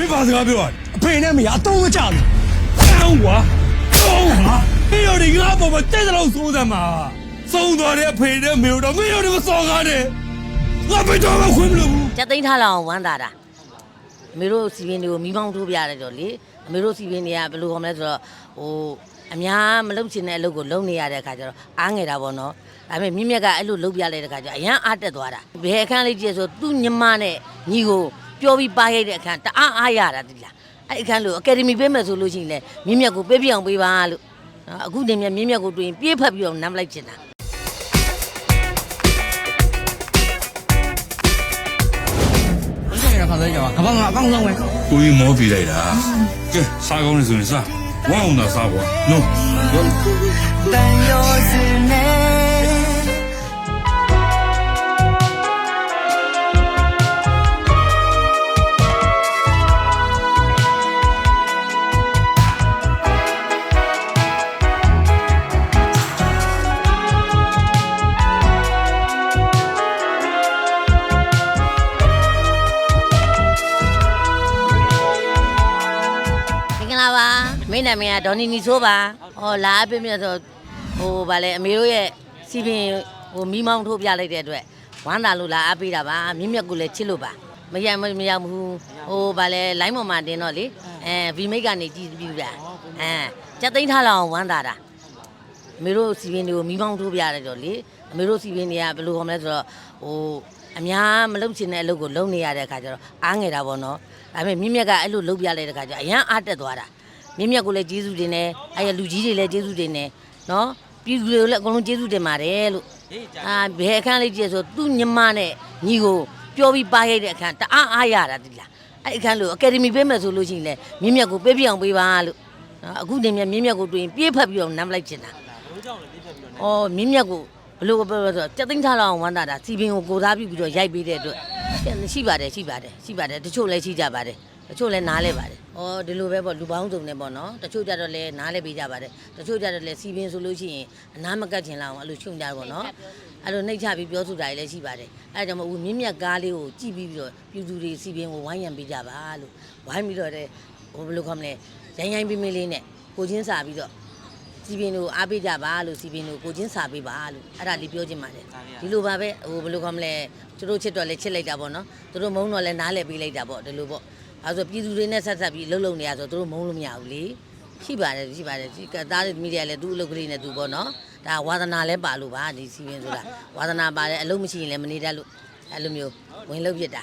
မင်းဘာစကားပြောရလဲအဖေနဲ့မရအတော့မကြဘူးကောင်းကွာကောင်းဟာမင်းတို့ဒီငါပေါ်မှာတဲ့တဲ့လို့စိုးစမ်းမှာဆုံးသွားတဲ့အဖေနဲ့မေတို့တော့မင်းတို့မစော်ကားနဲ့ငါဘယ်တော့မှခွင့်မလို့ဘူးကြက်သိန်းထားလောက်အောင်ဝမ်းသာတာအမေတို့စီပင်းတွေကိုမိမောင်းထိုးပြရတယ်တော့လေအမေတို့စီပင်းတွေကဘယ်လိုခေါ်မလဲဆိုတော့ဟိုအများမလုပ်ချင်တဲ့အလုပ်ကိုလုပ်နေရတဲ့အခါကျတော့အားငယ်တာပေါ့နော်ဒါပေမဲ့မြင့်မြတ်ကအဲ့လိုလုပ်ပြလိုက်တဲ့အခါကျတော့အရန်အားတက်သွားတာဘယ်အခန်းလေးကြည့်ရဆိုသူ့ညီမနဲ့ညီကို ပြောပြီးပါရိုက်တဲ့အခန်းတအားအားရတာတိလားအဲ့အခန်းလို့အကယ်ဒမီပေးမယ်ဆိုလို့ရှိရင်လေမြင့်မြတ်ကိုပေးပြအောင်ပေးပါလို့နော်အခုနေမြတ်မြင့်မြတ်ကိုတွေ့ရင်ပြေးဖက်ပြီးတော့နမ်းလိုက်ချင်တာဘယ်လိုခံစားကြပါကဘာငါအကောင်းဆုံးပဲကိုကြီးမောပြလိုက်တာကဲစားကောင်းနေဆိုရင်စားဝမ်းအောင်သာစားကွာနော်တန်ရောစနေမင်္ဂ မင်းနာမည်ကဒေါ်နီနီဆိုးပါဟောလာအပြည့်မြတ်ဆိုဟိုဗာလဲအမေတို့ရဲ့စီပင်ဟိုမိမောင်းထိုးပြလိုက်တဲ့အတွက်ဝမ်းသာလို့လာအပ်ပေးတာပါမြင့်မြတ်ကိုလည်းချစ်လို့ပါမရမမရဘူးဟိုဗာလဲလိုင်းပေါ်မှာတင်တော့လေအဲဗီမိတ်ကနေကြည်ပြူတာအဲစက်သိန်းထားလောက်အောင်ဝမ်းသာတာအမေတို့စီပင်တွေကိုမိမောင်းထိုးပြရတယ်တော့လေအမေတို့စီပင်တွေကဘယ်လိုခေါ်မလဲဆိုတော့ဟိုအများမလုပ်ချင်တဲ့အလုပ်ကိုလုပ်နေရတဲ့အခါကျတော့အားငယ်တာပေါ့နော်ဒါပေမဲ့မြင့်မြတ်ကအဲ့လိုလုပ်ပြလိုက်တဲ့အခါကျတော့အရန်အားတက်သွားတာ မြင့်မြတ်ကိုလည်းကျေးဇူးတင်တယ်အဲ့ရလူကြီးတွေလည်းကျေးဇူးတင်တယ်နော်ပြည်သူတွေကိုလည်းအကုန်လုံးကျေးဇူးတင်ပါတယ်လို့အာဘယ်အခန်းလေးကြည့်ရဆိုသူ့ညီမနဲ့ညီကိုပြောပြီးပါရိုက်တဲ့အခန်းတအားအားရတာတိလားအဲ့အခန်းလို့အကယ်ဒမီပေးမယ်ဆိုလို့ရှိရင်လည်းမြင့်မြတ်ကိုပေးပြအောင်ပေးပါလို့နော်အခုနေမြတ်မြင့်မြတ်ကိုတွေ့ရင်ပြေးဖက်ပြီးအောင်နမ်းလိုက်ချင်တာအော်မြင့်မြတ်ကိုဘလို့ပြောဆိုတော့စက်သိန်းထားလောက်အောင်ဝမ်းသာတာစီပင်ကိုကိုသားပြုပြီးတော့ရိုက်ပေးတဲ့အတွက်ရှိပါတယ်ရှိပါတယ်ရှိပါတယ်တချို့လည်းရှိကြပါတယ် တချို့လည်းနားလဲပါတယ်။အော်ဒီလိုပဲပေါ့လူပေါင်းစုံနဲ့ပေါ့နော်။တချို့ကြတော့လည်းနားလဲပေးကြပါတယ်။တချို့ကြတော့လည်းစီပင်ဆိုလို့ရှိရင်အနားမကတ်ချင်လောက်အောင်အဲ့လိုရှုံကြပေါ့နော်။အဲ့လိုနှိတ်ချပြီးပြောဆိုတာတွေလည်းရှိပါတယ်။အဲ့ဒါကြောင့်မို့ဦးမြင့်မြတ်ကားလေးကိုကြည့်ပြီးပြီးတော့ပြည်သူတွေစီပင်ကိုဝိုင်းရံပေးကြပါလို့ဝိုင်းပြီးတော့တဲ့ဟိုဘယ်လိုခေါ်မလဲရိုင်းရိုင်းပေးပေးလေးနဲ့ကိုချင်းစာပြီးတော့စီပင်ကိုအားပေးကြပါလို့စီပင်ကိုကိုချင်းစာပေးပါလို့အဲ့ဒါလေးပြောချင်ပါတယ်ဒီလိုပါပဲဟိုဘယ်လိုခေါ်မလဲသူတို့ချစ်တော့လည်းချစ်လိုက်တာပေါ့နော်သူတို့မုန်းတော့လည်းနားလဲပေးလိုက်တာပေါ့ဒီလိုပေါ့ အဲဆိုပြည်သူတွေနဲ့ဆက်ဆက်ပြီးလှုပ်လှုပ်နေရဆိုသူတို့မုန်းလို့မရဘူးလေရှိပါတယ်ရှိပါတယ်ဒီကသားမီဒီယာလည်းသူ့အလုပ်ကလေးနဲ့သူပေါ့နော်ဒါဝါသနာလည်းပါလို့ပါဒီစီပင်ဆိုတာဝါသနာပါတယ်အလုပ်မရှိရင်လည်းမနေတတ်လို့အဲ့လိုမျိုးဝင်လုပ်ဖြစ်တာ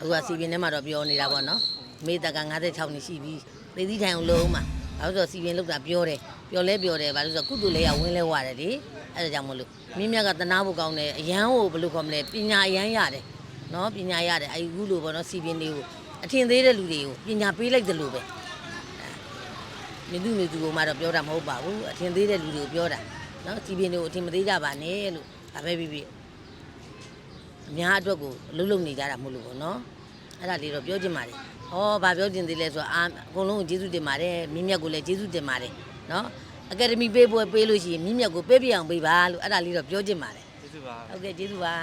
အခုကစီပင်ထဲမှာတော့ပြောနေတာပေါ့နော်မေတ္တာက56နှစ်ရှိပြီသေသီးထိုင်အောင်လုံးမှာဘာလို့ဆိုစီပင်လောက်တာပြောတယ်ပြောလဲပြောတယ်ဘာလို့ဆိုကုသိုလ်လေးကဝင်းလဲဝရတယ်လေအဲ့ဒါကြောင့်မလို့မြင်းမြတ်ကတနာဖို့ကောင်းတယ်အရန်ကိုဘယ်လိုခေါ်မလဲပညာအရန်ရတယ်နော်ပညာရတယ်အဲ့ဒီခုလိုပေါ့နော်စီပင်လေးကို အထင်သေးတဲ့လူတွေကိုပညာပေးလိုက်တယ်လို့ပဲမြင့်သူမြင့်သူကမှတော့ပြောတာမဟုတ်ပါဘူးအထင်သေးတဲ့လူတွေကိုပြောတာနော်စီပင်တွေကိုအထင်မသေးကြပါနဲ့လို့ဒါပဲပြီးပြီးအများအတွက်ကိုအလုံးလုံးနေကြတာမဟုတ်လို့ပေါ့နော်အဲ့ဒါလေးတော့ပြောချင်ပါတယ်ဟောဘာပြောချင်သေးလဲဆိုတော့အာအကုန်လုံးကိုကျေးဇူးတင်ပါတယ်မြင့်မြတ်ကိုလည်းကျေးဇူးတင်ပါတယ်နော်အကယ်ဒမီပေးပွဲပေးလို့ရှိရင်မြင့်မြတ်ကိုပေးပြအောင်ပေးပါလို့အဲ့ဒါလေးတော့ပြောချင်ပါတယ်ကျေးဇူးပါဟုတ်ကဲ့ကျေးဇူးပါ